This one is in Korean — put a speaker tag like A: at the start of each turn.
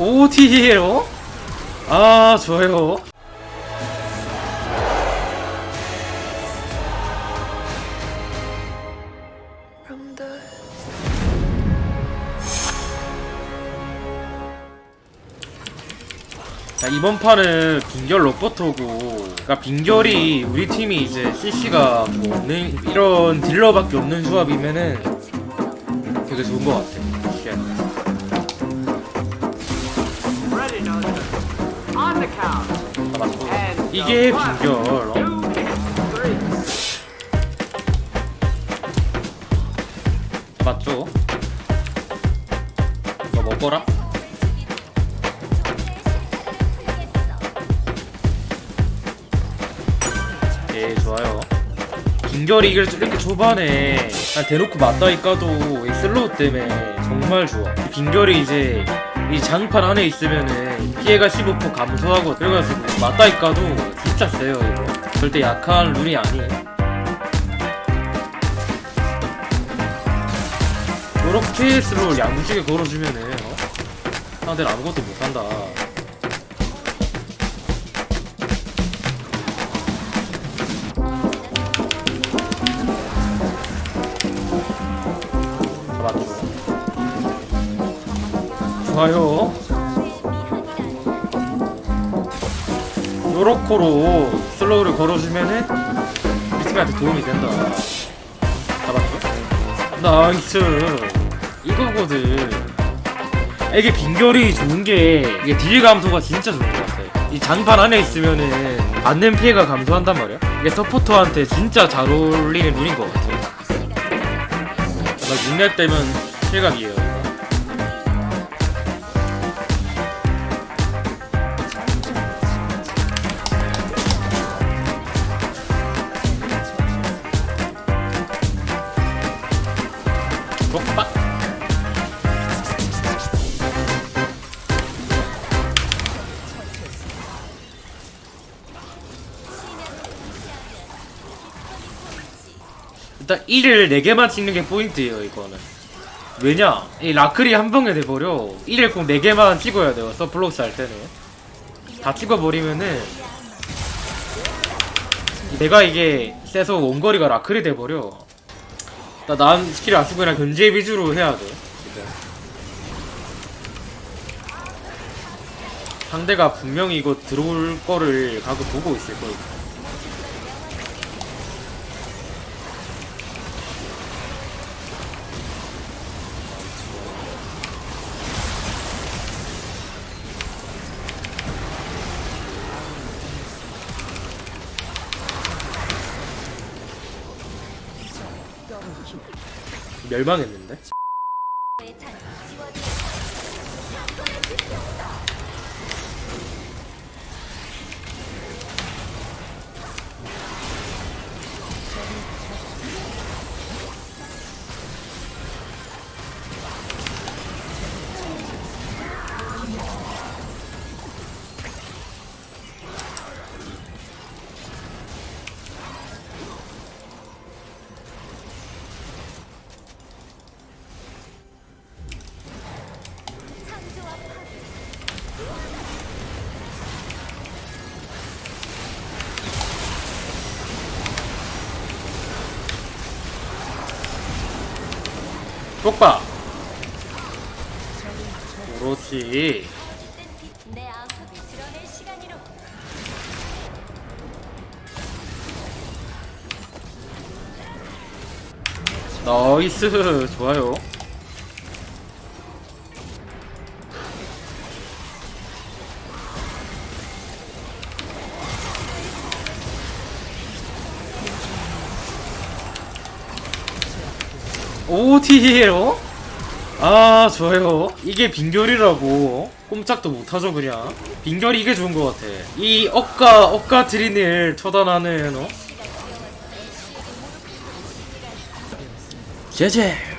A: OT로? 아 좋아요 자 이번 판은 빈결 로버터고 그러니까 빈결이 우리 팀이 이제 CC가 뭐 이런 딜러밖에 없는 조합이면은 되게 좋은 것 같아 이 이게 빈결 어?
B: Two, three.
A: 맞죠? 너 먹어라? 예 좋아요 빈결이 이걸 이렇게 초반에 대놓고 맞다이 까도 이 슬로우 때문에 정말 좋아 빈결이 이제 이 장판 안에 있으면은 피해가 15% 감소하고 그래가지고 맞다이 까도 진짜 세요 이거. 절대 약한 룬이 아니에요. 요렇게 슬로우 양무지게 걸어주면은 어? 상대는 아무것도 못한다. 잡았죠 좋아요. 요렇게로 슬로우를 걸어주면은 팀한테 도움이 된다. 잡았죠? 나이스. 이거거든. 이게 빈결이 좋은 게 이게 딜 감소가 진짜 좋은 것 같아. 이 장판 안에 있으면은 받는 피해가 감소한단 말이야. 이게 서포터한테 진짜 잘 어울리는 룬인 것 같아. 막 6렙 되면 실각이에요 빡 일단 1을 4개만 찍는 게 포인트예요 이거는. 왜냐? 이 라클이 한 방에 돼버려. 1을 꼭 4개만 찍어야 돼요 서플로스 할 때는. 다 찍어버리면은 내가 이게 세서 원거리가 라클이 돼버려 나, 난 스킬 안 쓰고 그냥 견제 위주로 해야 돼. 지금 상대가 분명히 이거 들어올 거를 가고 보고 있을 거예 멸망했는데? 똑바 그렇지. 나이스. 좋아요 OT로? 아 좋아요 이게 빈결이라고 꼼짝도 못하죠 그냥 빈결이 이게 좋은 것 같아 이 억가 억가 트린을 처단하는 어? 제제